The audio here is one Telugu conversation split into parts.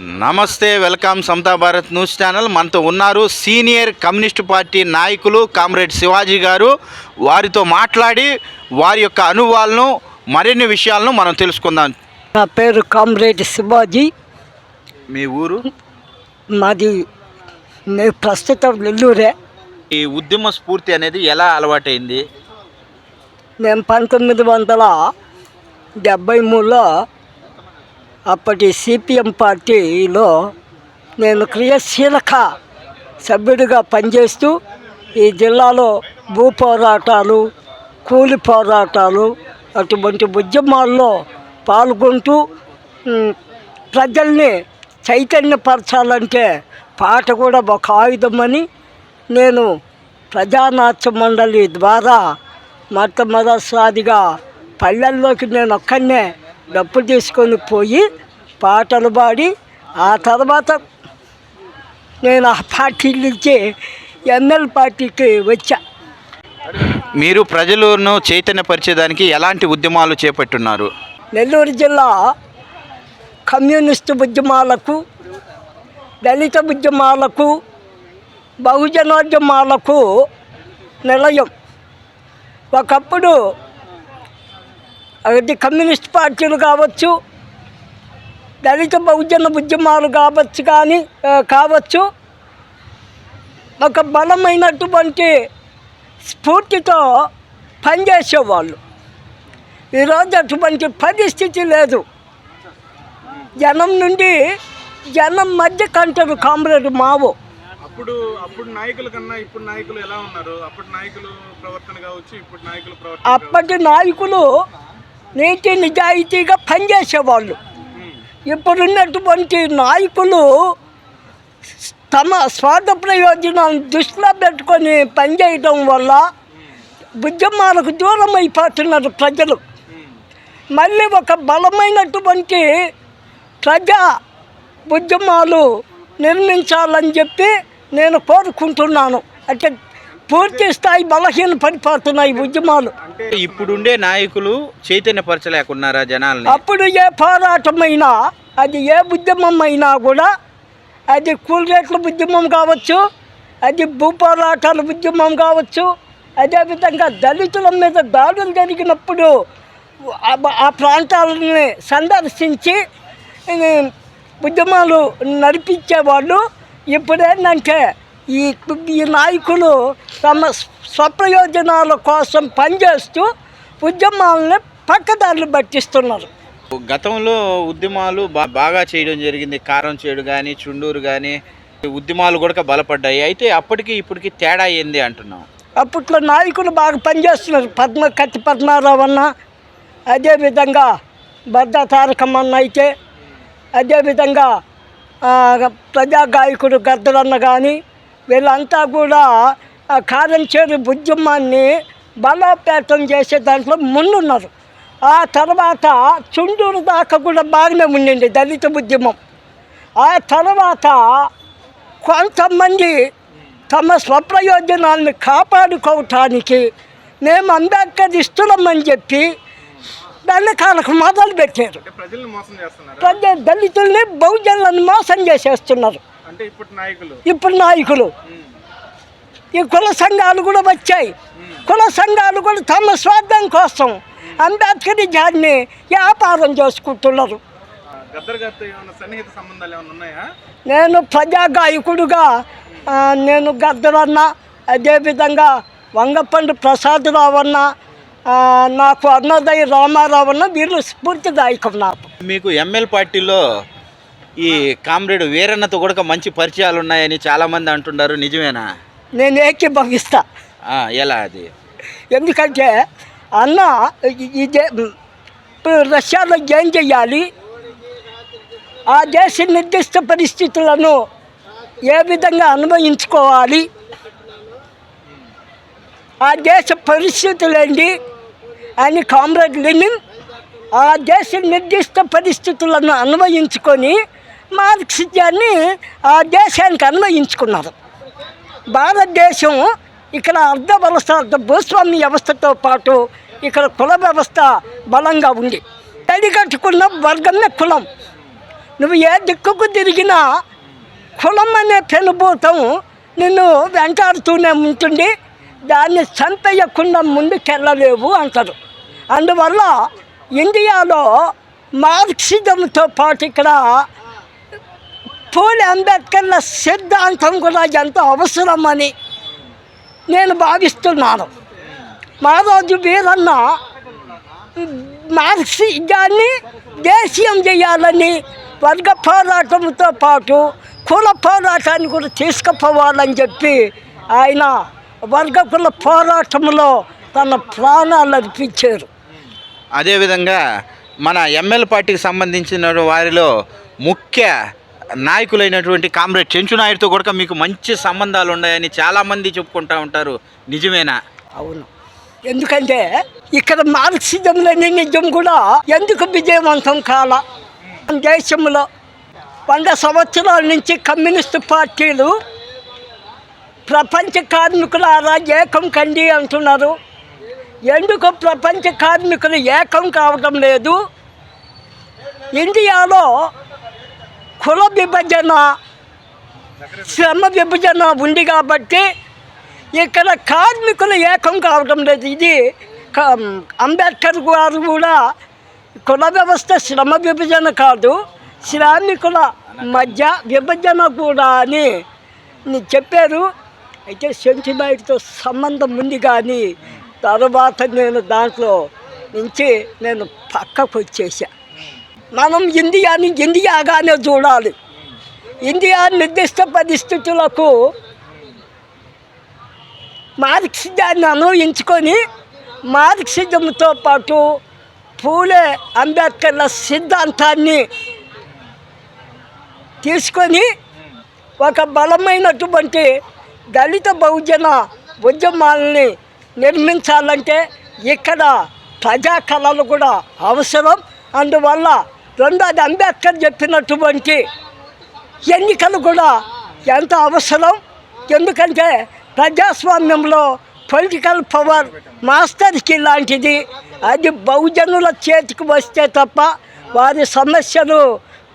నమస్తే welcome Samata Bharat news channel. మనతో ఉన్నారు సీనియర్ కమ్యూనిస్ట్ పార్టీ నాయకులు కామ్రేడ్ శివాజీ గారు. వారితో మాట్లాడి వారి యొక్క అనుభవాలను మరిన్ని విషయాలను మనం తెలుసుకుందాం. నా పేరు కామ్రేడ్ శివాజీ. మీ ఊరు? మాది నేను ప్రస్తుతం నెల్లూరే. ఈ ఉద్యమ స్ఫూర్తి అనేది ఎలా అలవాటైంది? నేను పంతొమ్మిది వందల డెబ్భై మూడులో అప్పటి సిపిఎం పార్టీలో నేను క్రియాశీలక సభ్యుడిగా పనిచేస్తూ ఈ జిల్లాలో భూ పోరాటాలు కూలి పోరాటాలు అటువంటి ఉద్యమాల్లో పాల్గొంటూ ప్రజల్ని చైతన్యపరచాలంటే పాట కూడా ఒక ఆయుధమని నేను ప్రజానాట్య మండలి ద్వారా మొట్టమొదటిసారిగా పల్లెల్లోకి నేను ఒక్కనే డప్పు తీసుకొని పోయి పాటలు పాడి ఆ తర్వాత నేను ఆ పార్టీ నుంచి ఎమ్మెల్ పార్టీకి వచ్చా. మీరు ప్రజలను చైతన్యపరిచేదానికి ఎలాంటి ఉద్యమాలు చేపట్టున్నారు? నెల్లూరు జిల్లా కమ్యూనిస్టు ఉద్యమాలకు దళిత ఉద్యమాలకు బహుజనోద్యమాలకు నిలయం. ఒకప్పుడు అది కమ్యూనిస్ట్ పార్టీలు కావచ్చు దళిత బహుజన ఉద్యమాలు కావచ్చు కానీ కావచ్చు. ఒక బలమైనటువంటి స్ఫూర్తితో పనిచేసేవాళ్ళు. ఈరోజు అటువంటి పరిస్థితి లేదు. జనం నుండి జనం మధ్య కంటారు కామ్రేడ్ మావు. అప్పుడు అప్పుడు నాయకుల కన్నా ఇప్పుడు నాయకులు ఎలా ఉన్నారు? అప్పుడు నాయకులు ప్రవర్తన కావచ్చు ఇప్పుడు నాయకుల అప్పటి నాయకులు నీతి నిజాయితీగా పనిచేసేవాళ్ళు. ఇప్పుడున్నటువంటి నాయకులు తమ స్వార్థ ప్రయోజనాలను దృష్టిలో పెట్టుకొని పనిచేయడం వల్ల ఉద్యమాలకు దూరం అయిపోతున్నారు ప్రజలు. మళ్ళీ ఒక బలమైనటువంటి ప్రజా ఉద్యమాలు నిర్మించాలని చెప్పి నేను కోరుకుంటున్నాను. అంటే పూర్తి స్థాయి బలహీన పడిపోతున్నాయి ఉద్యమాలు. ఇప్పుడుండే నాయకులు చైతన్యపరచలేకున్నారా జనాల్ని? అప్పుడు ఏ పోరాటమైనా అది ఏ ఉద్యమం అయినా కూడా అది కూల్ రేట్ల ఉద్యమం కావచ్చు అది భూ పోరాటాల ఉద్యమం కావచ్చు అదేవిధంగా దళితుల మీద దాడులు జరిగినప్పుడు ఆ- ప్రాంతాలని సందర్శించి ఉద్యమాలు నడిపించేవాళ్ళు ఇప్పుడు ఏంటంటే ఈ ఈ నాయకులు తమ స్వప్రయోజనాల కోసం పనిచేస్తూ ఉద్యమాలని పక్కదారులు పట్టిస్తున్నారు. గతంలో ఉద్యమాలు బాగా చేయడం జరిగింది. కారం చేడు కానీ చుండూరు కానీ ఉద్యమాలు కూడా బలపడ్డాయి. అయితే అప్పటికి ఇప్పటికి తేడా ఏంది అంటున్నాం అప్పట్లో నాయకులు బాగా పనిచేస్తున్నారు. పద్మ కత్తి పద్మారావు అన్న అదేవిధంగా బద్ద తారకమ్మన్న అయితే అదేవిధంగా ప్రజా గాయకుడు గద్దరన్న కానీ వీళ్ళంతా కూడా కారంచేరు ఉద్యమాన్ని బలోపేతం చేసే దాంట్లో ముందున్నారు ఆ తర్వాత చుండూరు దాకా కూడా బాగానే ఉండింది దళిత ఉద్యమం. ఆ తర్వాత కొంతమంది తమ స్వప్రయోజనాలను కాపాడుకోవటానికి మేము అంబేద్కర్ ఇస్తున్నామని చెప్పి దండకాలకు మొదలు పెట్టారు అంటే ప్రజల్ని మోసం చేస్తున్నారు. ప్రజ దళితుల్ని బహుజనులను మోసం చేసేస్తున్నారు. అంటే ఇప్పుడు నాయకులు. ఇప్పుడు నాయకులు. ఈ కుల సంఘాలు కూడా వచ్చాయి. కుల సంఘాలు కూడా తమ స్వార్థం కోసం అంబేద్కర్ జాడిని వ్యాపారం చేసుకుంటున్నారు. ఆ, గద్దర్ గారితో ఏమైనా సన్నిహిత సంబంధాలు ఏమైనా ఉన్నాయా? నేను ప్రజా గాయకుడుగా ఆ, నేను గద్దరన్న అదేవిధంగా వంగపండు ప్రసాదరావు అన్న నాకు అన్నదయ్య రామారావు అన్న వీళ్ళు స్ఫూర్తిదాయకం నాకు. మీకు ఎంఎల్ పార్టీలో ఈ కామ్రేడ్ వీరన్నతో కూడా మంచి పరిచయాలు ఉన్నాయని చాలామంది అంటున్నారు. నిజమేనా? నేను ఆ, ఎలా అది? ఎందుకంటే అన్న ఇదే ఇప్పుడు రష్యాలో ఏం చేయాలి? ఆ దేశ నిర్దిష్ట పరిస్థితులను ఏ విధంగా అన్వయించుకోవాలి? ఆ దేశ పరిస్థితులు ఏంటి? అని కామ్రేడ్ లెనిన్ ఆ దేశ నిర్దిష్ట పరిస్థితులను అన్వయించుకొని మార్క్సిజాన్ని ఆ దేశానికి అన్వయించుకున్నారు. భారతదేశం ఇక్కడ అర్ధ వ్యవస్థ అర్ధ భూస్వామ్య వ్యవస్థతో పాటు ఇక్కడ కుల వ్యవస్థ బలంగా ఉంది. తడిగట్టుకున్న వర్గమే కులం. నువ్వు ఏ దిక్కుకు తిరిగినా కులం అనే పెనుభూతం నిన్ను వెంటాడుతూనే ఉంటుంది. దాన్ని చంపేయకుండా ముందుకెళ్ళలేవు అంటారు. అందువల్ల ఇండియాలో మార్క్సిజంతో పాటు ఇక్కడ పూలి అంబేద్కర్ల సిద్ధాంతం కూడా ఎంతో అవసరమని నేను భావిస్తున్నాను. మహారాజు వీరన్న మార్క్సిజాన్ని దేశీయం చేయాలని వర్గ పోరాటంతో పాటు కుల పోరాటాన్ని కూడా తీసుకుపోవాలని చెప్పి ఆయన వర్గ కుల పోరాటంలో తన ప్రాణాలు అర్పించారు. అదేవిధంగా మన ఎంఎల్ పార్టీకి సంబంధించిన వారిలో ముఖ్య నాయకులైనటువంటి కామ్రేడ్ చెంచు నాయుడుతో కూడా మీకు మంచి సంబంధాలు ఉన్నాయని చాలామంది చెప్పుకుంటా ఉంటారు. నిజమేనా? అవును. ఎందుకంటే ఇక్కడ మార్క్సిజంలోని లెనినిజం కూడా ఎందుకు విజయవంతం కాల? దేశంలో వంద సంవత్సరాల నుంచి కమ్యూనిస్టు పార్టీలు ప్రపంచ కార్మికులు అలా ఏకం కండి అంటున్నారు. ఎందుకు ప్రపంచ కార్మికులు ఏకం కావడం లేదు? ఇండియాలో కుల విభజన శ్రమ విభజన ఉంది కాబట్టి ఇక్కడ కార్మికులు ఏకం కావడం లేదు. ఇది అంబేద్కర్ గారు కూడా కుల వ్యవస్థ శ్రమ విభజన కాదు శ్రామికుల మధ్య విభజన కూడా అని చెప్పారు. అయితే సెంటిమైట్తో సంబంధం ఉంది కానీ తర్వాత నేను దాంట్లో నుంచి నేను పక్కకు వచ్చేసా. మనం ఇండియాని ఇండియాగానే చూడాలి. ఇండియా నిర్దిష్ట పరిస్థితులకు మార్క్సిజాన్ని అనుభవించుకొని మార్క్సిజంతో పాటు పూలే అంబేద్కర్ల సిద్ధాంతాన్ని తీసుకొని ఒక బలమైనటువంటి దళిత బహుజన ఉద్యమాలని నిర్మించాలంటే ఇక్కడ ప్రజా కళలు కూడా అవసరం. అందువల్ల రెండోది అంబేద్కర్ చెప్పినటువంటి ఎన్నికలు కూడా ఎంత అవసరం? ఎందుకంటే ప్రజాస్వామ్యంలో పొలిటికల్ పవర్ మాస్టర్కి లాంటిది. అది బహుజనుల చేతికి వస్తే తప్ప వారి సమస్యలు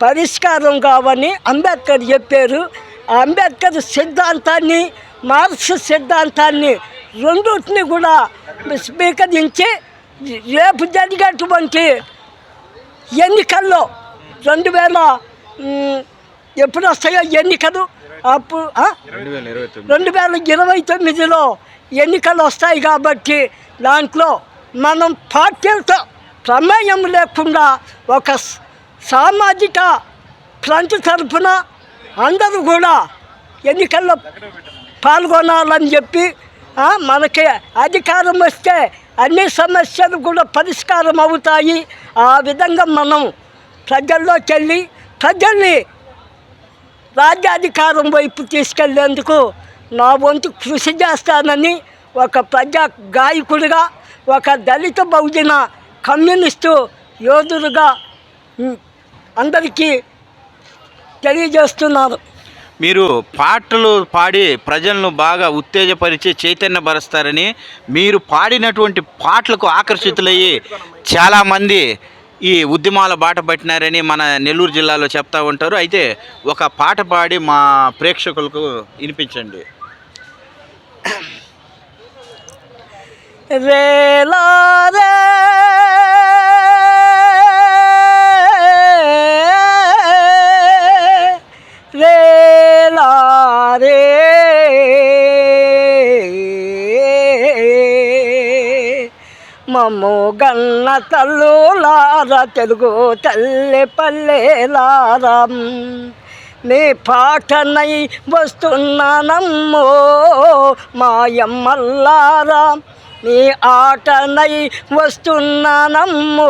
పరిష్కారం కావని అంబేద్కర్ చెప్పారు. ఆ అంబేద్కర్ సిద్ధాంతాన్ని మార్క్స్ సిద్ధాంతాన్ని రెండింటిని కూడా స్వీకరించి రేపు జరిగేటువంటి ఎన్నికల్లో రెండు వేల ఎప్పుడు వస్తాయో ఎన్నికలు? అప్పుడు? రెండు వేల ఇరవై తొమ్మిదిలో ఎన్నికలు వస్తాయి కాబట్టి దాంట్లో మనం పార్టీలతో ప్రమేయం లేకుండా ఒక సామాజిక ఫ్రంట్ తరఫున అందరూ కూడా ఎన్నికల్లో పాల్గొనాలని చెప్పి మనకి అధికారం వస్తే అన్ని సమస్యలు కూడా పరిష్కారం అవుతాయి. ఆ విధంగా మనం ప్రజల్లో వెళ్ళి ప్రజల్ని రాజ్యాధికారం వైపు తీసుకెళ్ళేందుకు నా వంతు కృషి చేస్తానని ఒక ప్రజా గాయకుడిగా ఒక దళిత బహుజన కమ్యూనిస్టు యోధుడుగా అందరికీ తెలియజేస్తున్నారు మీరు పాటలు పాడి ప్రజలను బాగా ఉత్తేజపరిచి చైతన్యపరుస్తారని మీరు పాడినటువంటి పాటలకు ఆకర్షితులయ్యి చాలామంది ఈ ఉద్యమాల బాట పట్టినారని మన నెల్లూరు జిల్లాలో చెప్తా ఉంటారు. అయితే ఒక పాట పాడి మా ప్రేక్షకులకు వినిపించండి. రేలా గన్న తల్లులార తెలుగు తల్లి పల్లెలారా. నీ పాటనై వస్తున్నానమ్మో మాయమ్మల్లారా. నీ ఆటనై వస్తున్నానమ్మో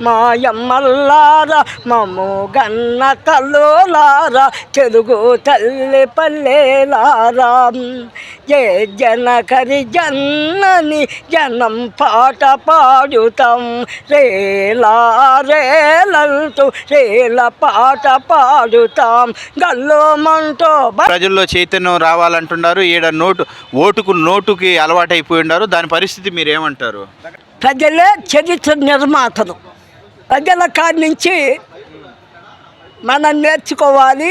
మాయమ్మల్లారా. మమ్ము గన్న తల్లులారా తెలుగు తల్లి పల్లెలారా. ఏ జనకరి జన్నని జనం పాట పాడుతాం. రేలా రేలంటూ రేల పాట పాడుతాం. గల్లోమంటూ ప్రజల్లో చైతన్యం రావాలంటున్నారు. ఈడ నోటు ఓటుకు నోటుకి అలవాటైపోయి ఉన్నారు దాని పరిస్థితి మీరు ఏమంటారు ప్రజలే చరిత్ర నిర్మాతలు. ప్రజల కాడి నుంచి మనం నేర్చుకోవాలి.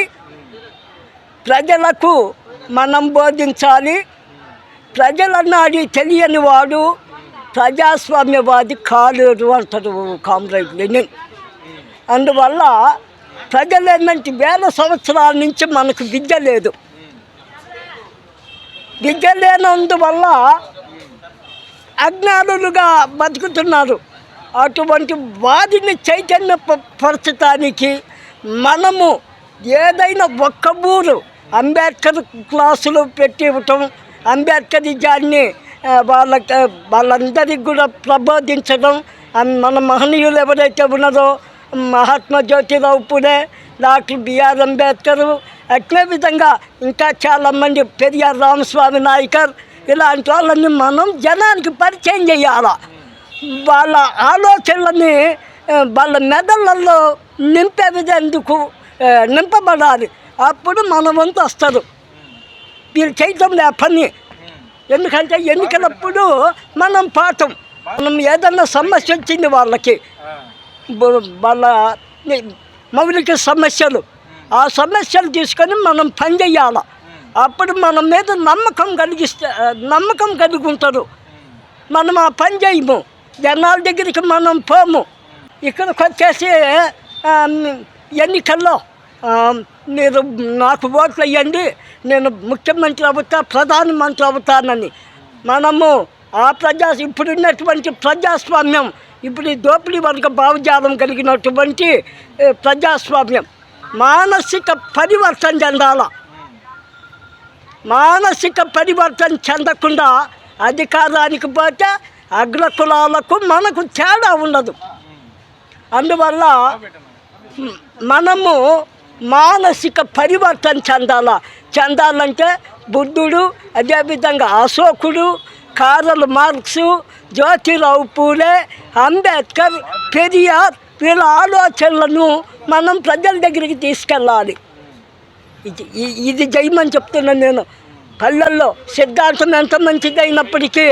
ప్రజలకు మనం బోధించాలి. ప్రజలన్నాడి తెలియని వాడు ప్రజాస్వామ్యవాది కాలేదు అంటారు కామ్రేడ్ లెనిన్. అందువల్ల ప్రజలు ఏంటంటే వేల సంవత్సరాల నుంచి మనకు విద్య లేదు. విద్య లేనందువల్ల అజ్ఞానులుగా బతుకుతున్నారు. అటువంటి వారిని చైతన్య పరచటానికి మనము ఏదైనా ఒక్క ఊరు అంబేద్కర్ క్లాసులు పెట్టి ఇవ్వటం అంబేద్కరిజాన్ని ఆ, వాళ్ళకి వాళ్ళందరికీ కూడా ప్రబోధించడం మన మహనీయులు ఎవరైతే ఉన్నారో మహాత్మా జ్యోతిరావు పులే డాక్టర్ బిఆర్ అంబేద్కర్ అట్లే విధంగా ఇంకా చాలామంది పెరియార్ రామస్వామి నాయకర్ ఇలాంటి వాళ్ళని మనం జనానికి పరిచయం చేయాలా. వాళ్ళ ఆలోచనలని వాళ్ళ మెదళ్ళల్లో నింపే విధందుకు నింపబడాలి. అప్పుడు మన వంతు వస్తారు వీళ్ళు చేయటం లే పని. ఎందుకంటే ఎన్నికలప్పుడు మనం పాఠం. మనం ఏదన్నా సమస్య వచ్చింది వాళ్ళకి. వాళ్ళ మౌలిక సమస్యలు. ఆ సమస్యలు తీసుకొని మనం పని చేయాల. అప్పుడు మన మీద నమ్మకం కలిగిస్తే నమ్మకం కలిగి ఉంటారు మనం ఆ పని చేయము. జనాల దగ్గరికి మనం పోము. ఇక్కడికి వచ్చేసి ఎన్నికల్లో మీరు నాకు ఓట్లు వేయండి నేను ముఖ్యమంత్రి అవుతా ప్రధానమంత్రి అవుతానని. మనము ఆ ప్రజా ఇప్పుడు ఉన్నటువంటి ప్రజాస్వామ్యం ఇప్పుడు ఈ దోపిడీ వర్గ భావజాలం కలిగినటువంటి ప్రజాస్వామ్యం. మానసిక పరివర్తన చెందాల? మానసిక పరివర్తన చెందకుండా అధికారానికి పోతే అగ్రకులాలకు మనకు తేడా ఉండదు. అందువల్ల మనము మానసిక పరివర్తన చెందాల. చెందాలంటే బుద్ధుడు అదేవిధంగా అశోకుడు కారల్ మార్క్స్ జ్యోతిరావు పూలే అంబేద్కర్ పెరియార్ వీళ్ళ ఆలోచనలను మనం ప్రజల దగ్గరికి తీసుకెళ్ళాలి. ఇది ఇది జయమని చెప్తున్నాను నేను. పల్లెల్లో సిద్ధాంతం ఎంత మంచిదైనప్పటికీ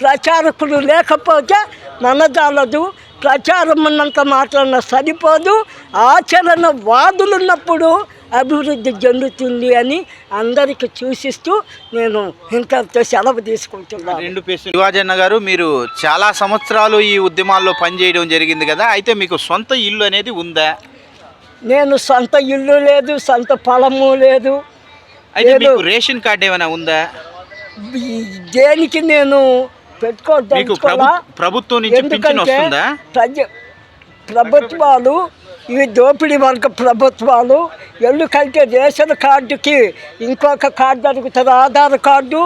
ప్రచారకుడు లేకపోతే మనదాలదు ప్రచారం ఉన్నంత మాత్రాన సరిపోదు. ఆచరణ వాదులు ఉన్నప్పుడు అభివృద్ధి చెందుతుంది అని అందరికీ సూచిస్తూ నేను ఇంతతో సెలవు తీసుకుంటున్నాను. రెండు పేరు శివాజన్న గారు మీరు చాలా సంవత్సరాలు ఈ ఉద్యమాల్లో పనిచేయడం జరిగింది కదా అయితే మీకు సొంత ఇల్లు అనేది ఉందా? నేను సొంత ఇల్లు లేదు సొంత పొలము లేదు. అయితే. మీకు రేషన్ కార్డు ఏమైనా ఉందా? దేనికి నేను ప్రభు ప్రభుత్వం నుంచి పింఛన్ ఎందుకంటే వస్తుందా? ప్రజ ప్రభుత్వాలు ఇవి దోపిడీ వర్గ ప్రభుత్వాలు ఎందుకంటే రేషన్ కార్డుకి ఇంకొక కార్డు అడుగుతారు. ఆధార్ కార్డు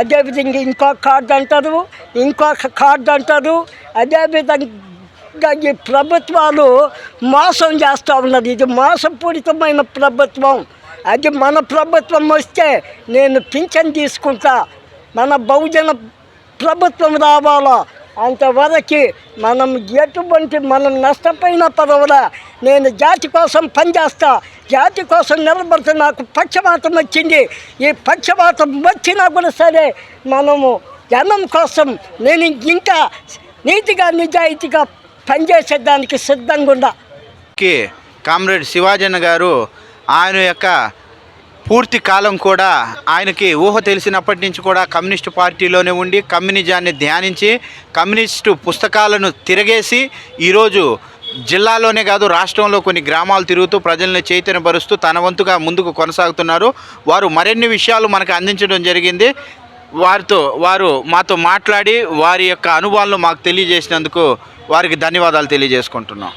అదేవిధంగా ఇంకొక కార్డు అంటారు ఇంకొక కార్డు అంటారు. అదేవిధంగా ఈ ప్రభుత్వాలు మోసం చేస్తూ ఉన్నది ఇది మోసపూరితమైన ప్రభుత్వం. అది మన ప్రభుత్వం వస్తే నేను పింఛన్ తీసుకుంటా. మన బహుజన ప్రభుత్వం రావాలా? అంతవరకు మనం ఎటువంటి మనం నష్టపోయిన పదవులా నేను జాతి కోసం పనిచేస్తా జాతి కోసం నిలబడితే నాకు పక్షపాతం వచ్చింది. ఈ పక్షపాతం వచ్చినా కూడా సరే మనము జనం కోసం నేను ఇంకా నీతిగా నిజాయితీగా పనిచేసేదానికి సిద్ధంగా ఉండా. కామ్రేడ్ శివాజన్ గారు ఆయన యొక్క పూర్తి కాలం కూడా ఆయనకి ఊహ తెలిసినప్పటి నుంచి కూడా కమ్యూనిస్టు పార్టీలోనే ఉండి కమ్యూనిజాన్ని ధ్యానించి కమ్యూనిస్టు పుస్తకాలను తిరగేసి ఈరోజు జిల్లాలోనే కాదు రాష్ట్రంలో కొన్ని గ్రామాలు తిరుగుతూ ప్రజల్ని చైతన్యపరుస్తూ తన వంతుగా ముందుకు కొనసాగుతున్నారు. వారు మరిన్ని విషయాలు మనకు అందించడం జరిగింది. వారితో వారు మాతో మాట్లాడి వారి యొక్క అనుభవాలను మాకు తెలియజేసినందుకు వారికి ధన్యవాదాలు తెలియజేసుకుంటున్నాం.